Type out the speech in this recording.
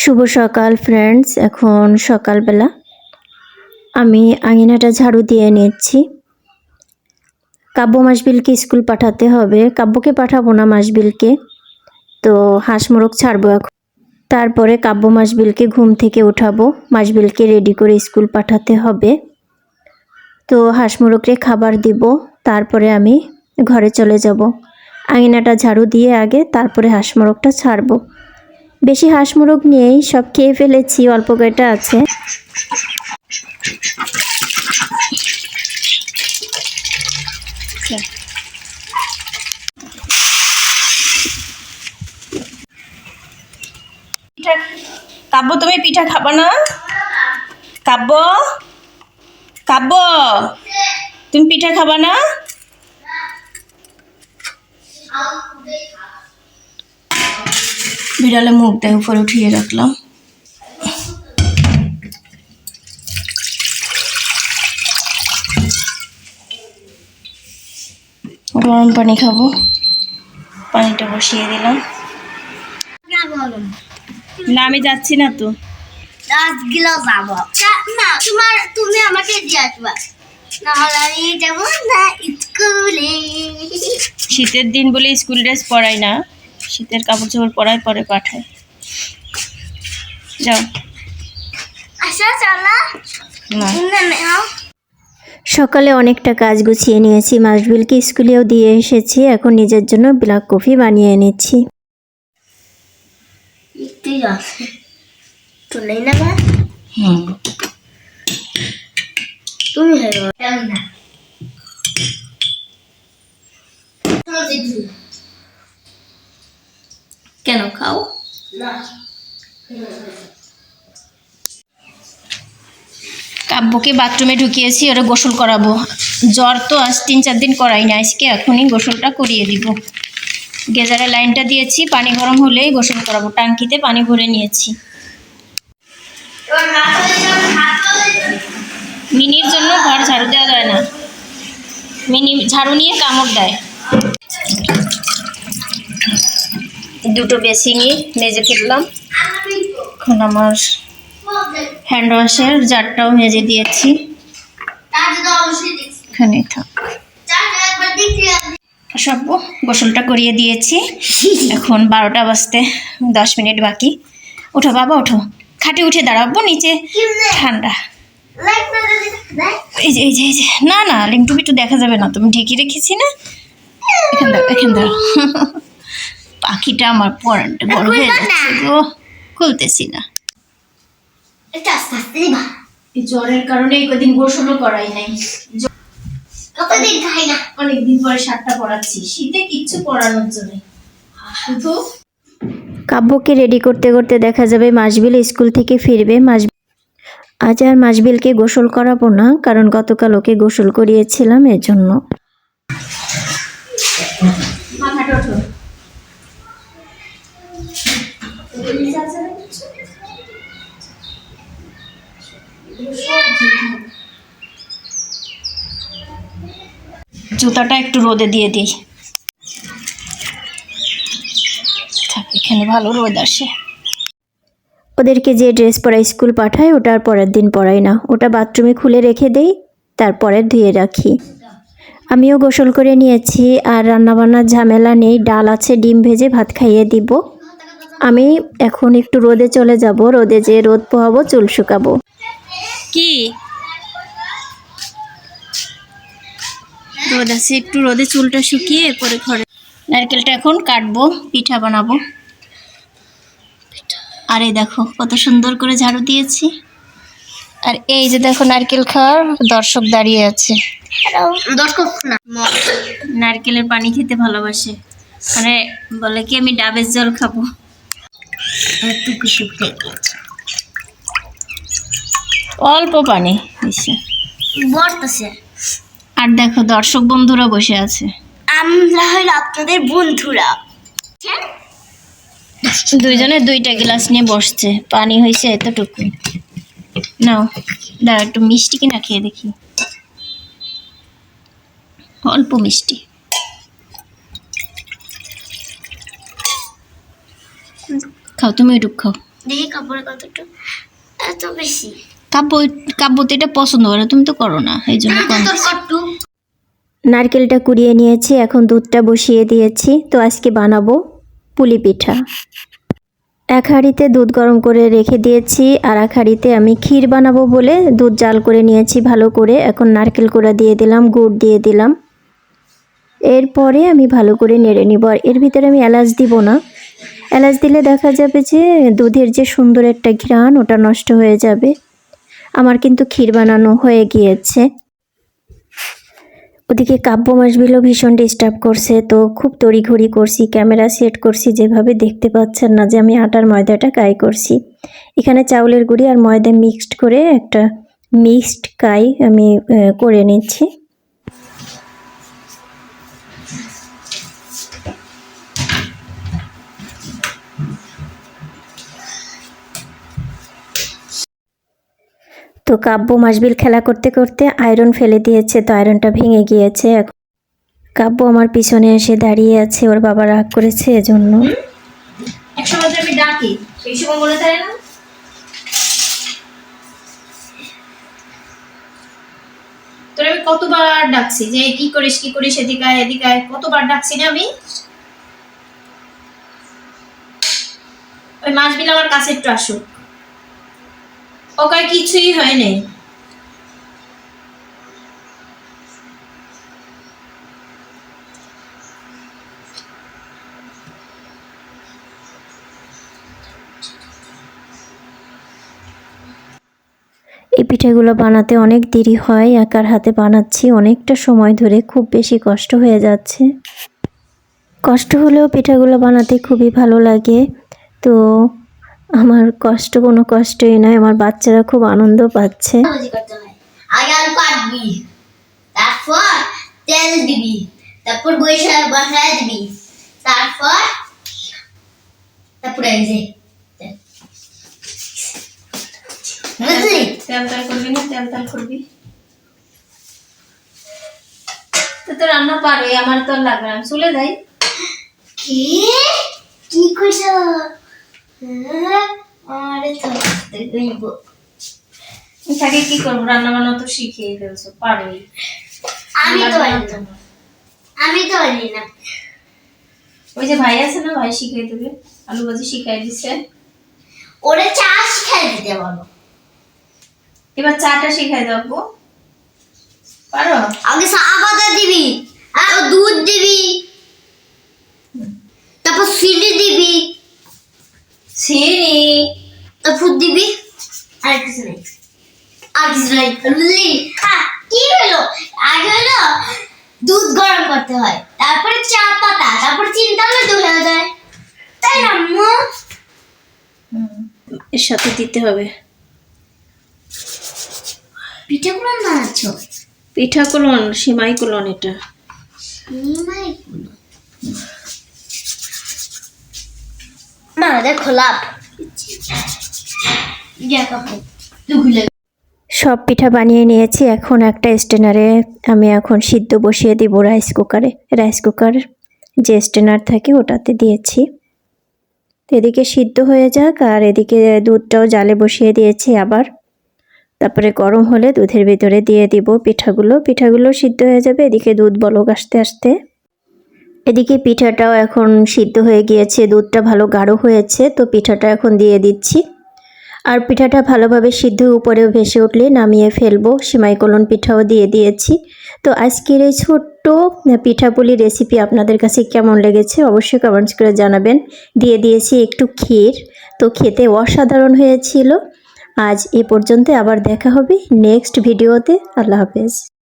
শুভ সকাল ফ্রেন্ডস এখন সকালবেলা আমি আঙিনাটা ঝাড়ু দিয়ে নিচ্ছি। কাব্য মাসবিলকে স্কুল পাঠাতে হবে। কাব্যকে পাঠাবো না মাসবিলকে। তো হাঁস মোরগ ছাড়বো এখন। তারপরে কাব্য মাসবিলকে ঘুম থেকে উঠাবো। মাসবিলকে রেডি করে স্কুল পাঠাতে হবে। তো হাঁস মোরগকে খাবার দিব। তারপরে আমি ঘরে চলে যাব। আঙিনাটা ঝাড়ু দিয়ে আগে তারপরে হাঁস মোরগটা ছাড়বো। বেশি হাঁস মোরগ নিয়েই সব খেয়ে ফেলেছি, অল্প কয়টা আছে। কাব্য, তুমি পিঠা খাবা না? কাব্য? কাব্য? তুমি পিঠা খাবা না? বিড়ালে মুখ দেয় উপরে উঠিয়ে রাখলাম। গরম পানি খাব। পানিটা বসিয়ে দিলাম। না আমি যাচ্ছি না তো। রাজগিলা যাব। না তোমার তুমি আমাকে দিয়ে আসবা। নাহলে আমি যাব না স্কুলে। শীতের দিন বলে স্কুল ড্রেস পরাই না। শীতের কাপড় চোপড় পরাই পরে পাঠায়। যাও। চলো। না। না নাও। সকালে অনেকটা কাজ গুছিয়ে নিয়েছি মাসবিলকে স্কুলেও দিয়ে এসেছি এখন নিজের জন্য ব্ল্যাক কফি বানিয়ে এনেছি তুমি কেন খাও? কাব্যকে বাথরুমে ঢুকিয়েছি, ওরা গোসল করাবো। জ্বর তো আজ তিন চার দিন করাই না, আজকে এখনই গোসলটা করিয়ে দিব। গেজারে লাইনটা দিয়েছি, পানি গরম হলেই গোসল করাবো। টাঙ্কিতে পানি ভরে নিয়েছি। মিনির জন্য ঘর ঝাড়ু দেওয়া যায় না। মিনি ঝাড়ু নিয়ে কামড় দেয়। দুটো বেসিংই মেজে ফেললাম। এখন আমার হ্যান্ড ওয়াশের জারটাও মেজে দিয়েছি। সব গোসলটা করিয়ে দিয়েছি। এখন বারোটা বাজতে দশ মিনিট বাকি। ওঠো বাবা, ওঠো। খাটে উঠে দাঁড়াবো, নিচে ঠান্ডা। এই যে এই যে এই যে। না না লিংটু বিটু দেখা যাবে না। তুমি ঢেকে রেখেছি না? এখান দাও এখান দাও পাখিটা আমার পরানটা বড় হয়ে যাচ্ছে গো। খুলতেছি না। জ্বরের কারণে কদিন গোসলও করাই নাই। কতদিন খাই না? অনেকদিন পরে শার্টটা পরাচ্ছি। শীতে কিচ্ছু পরানোর জন্য। শুধু কাব্যকে রেডি করতে করতে দেখা যাবে মাসবিল স্কুল থেকে ফিরবে। মাস আজ আর মাসবিলকে গোসল করাবো না কারণ গতকাল ওকে গোসল করিয়েছিলাম এজন্য মাথাটা ওঠো জুতাটা একটু রোদে দিয়ে দিই। থাক এখানে ভালো রোদ আসে। ওদেরকে যে ড্রেস পরা স্কুল পাঠায় ওটা আর পরের দিন পরাই না। ওটা বাথরুমে খুলে রেখে দেই তারপরে ধুয়ে রাখি। আমিও গোসল করে নিয়েছি আর রান্নাবান্নার ঝামেলা নেই। ডাল আছে ডিম ভেজে ভাত খাইয়ে দিব। আমি এখন একটু রোদে চলে যাব রোদে যে রোদ পোহাবো চুল শুকাবো। কি? রোদ আছে একটু রোদে চুলটা শুকিয়ে পরে ঘরে নারকেলটা এখন কাটবো পিঠা বানাবো। আর এই দেখো কত সুন্দর করে ঝাড়ু দিয়েছি। আর এই যে দেখো নারকেল খাওয়ার দর্শক দাঁড়িয়ে আছে। দর্শক না। নারকেলের পানি খেতে ভালোবাসে। মানে বলে কি আমি ডাবের জল খাব। একটু কিছু গেছে অল্প পানি দিছি বলতেছে আর দেখো দর্শক বন্ধুরা বসে আছে। আমরা হইল আপনাদের বন্ধুরা। দুইজনে দুইটা গ্লাস নিয়ে বসছে। পানি হয়েছে এতটুকু নাও দাঁড়া একটু মিষ্টি কিনা খেয়ে দেখি। অল্প মিষ্টি। খাও তুমি এটুক খাও। দেখি কাপড়ে কতটা এত বেশি। কাব্য কাব্য তো এটা পছন্দ করে তুমি তো করো না এই জন্য নারকেলটা কুড়িয়ে নিয়েছি এখন দুধটা বসিয়ে দিয়েছি তো আজকে বানাবো পুলি পিঠা। এক হাঁড়িতে দুধ গরম করে রেখে দিয়েছি আর এক হাঁড়িতে আমি ক্ষীর বানাবো বলে দুধ জাল করে নিয়েছি ভালো করে। এখন নারকেল কোড়া দিয়ে দিলাম গুড় দিয়ে দিলাম। এরপরে আমি ভালো করে নেড়ে নিব আর এর ভিতরে আমি এলাচ দিব না। এলাচ দিলে দেখা যাবে যে দুধের যে সুন্দর একটা ঘ্রাণ, ওটা নষ্ট হয়ে যাবে। আমার কিন্তু ক্ষীর বানানো হয়ে গিয়েছে। ওদিকে কাব্য মাসবিলও ভীষণ ডিস্টার্ব করছে, তো খুব তড়িঘড়ি করছি ক্যামেরা সেট করছি, যেভাবে দেখতে পাচ্ছেন না যে আমি আটার ময়দাটা কাই করছি। এখানে চাউলের গুঁড়ি আর ময়দা মিক্সড করে একটা মিক্সড কাই আমি করে নিচ্ছি। তো কাব্য মাসবিল খেলা করতে করতে আয়রন ফেলে দিয়েছে তো আয়রনটা ভেঙে গিয়েছে এখন। কাব্য আমার পিছনে এসে দাঁড়িয়ে আছে ওর বাবা রাগ করেছে এজন্য। আমি ডাকি সেই সময় মনে থাকে না? তোর আমি কতবার ডাকছি যে কি করিস কি করিস এদিকে আয়, এদিকে আয়। কতবার ডাকছি না আমি? ওই মাছ বিল আমার কাছে একটু আসুক। ওকার কিছুই হয় নাই এই পিঠেগুলো বানাতে অনেক দেরি হয়, একার হাতে বানাচ্ছি। অনেকটা সময় ধরে খুব বেশি কষ্ট হয়ে যাচ্ছে। কষ্ট হলেও পিঠাগুলো বানাতে খুবই ভালো লাগে। তো আমার কষ্ট কোনো কষ্টই নয় আমার বাচ্চারা খুব আনন্দ পাচ্ছে। আগে আলু কাটবি তারপর তেল দিবি তারপর বসে বসায় দিবি তারপর তারপরে এই যে বুঝলি? তেল তেল করবি না তেল তেল করবি। তো তো রান্না পারে আমার তো লাগবে না। আমি চলে যাই। কি? কি কইছ? আরে তো দেখব তাকে কি করব? রান্না বান্না তো শিখিয়ে ফেলছো পারোই। আমি তো আমি তো পারি না। ওই যে ভাই আছে না ভাই শিখিয়ে দেবে। আলু ভাজি শিখাই দিচ্ছে। ওরে চা শিখাই দিতে বলো। এবার চাটা শিখাই দেবো পারো? আগে চা পাতা দিবি আর দুধ দিবি তারপর চিনি দিবি চিনি তারপর দিবি আর কিছু নেই আর কিছু নেই বুঝলি হ্যাঁ কি হলো আগে হলো দুধ গরম করতে হয় তারপরে চা পাতা তারপর চিনি তাহলে দুধ হয়ে যায় তাই না আম্মু এর সাথে দিতে হবে। পিঠে কোন বানাচ্ছ পিঠা কলন সিমাই কলন এটা। নিমাই মা দেখো লাভ। সব পিঠা বানিয়ে নিয়েছি এখন একটা স্টেনারে আমি এখন সিদ্ধ বসিয়ে দিব রাইস কুকারে রাইস কুকার যে স্টেনার থাকে ওটাতে দিয়েছি। এদিকে সিদ্ধ হয়ে যাক আর এদিকে দুধটাও জালে বসিয়ে দিয়েছি আবার। তারপরে গরম হলে দুধের ভিতরে দিয়ে দিব পিঠাগুলো। পিঠাগুলো সিদ্ধ হয়ে যাবে, এদিকে দুধ বলক আসতে আসতে। এদিকে পিঠাটাও এখন সিদ্ধ হয়ে গিয়েছে, দুধটা ভালো গাঢ় হয়েছে, তো পিঠাটা এখন দিয়ে দিচ্ছি। আর পিঠাটা ভালোভাবে সিদ্ধ উপরেও ভেসে উঠলে নামিয়ে ফেলব। সিমাই কলন পিঠাও দিয়ে দিয়েছি। তো আজকের এই ছোট্ট পিঠাপুলি রেসিপি আপনাদের কাছে কেমন লেগেছে অবশ্যই কমেন্টস করে জানাবেন। দিয়ে দিয়েছি একটু ক্ষীর। তো খেতে অসাধারণ হয়েছিল। আজ এ পর্যন্ত আবার দেখা হবে নেক্সট ভিডিওতে আল্লাহ হাফেজ।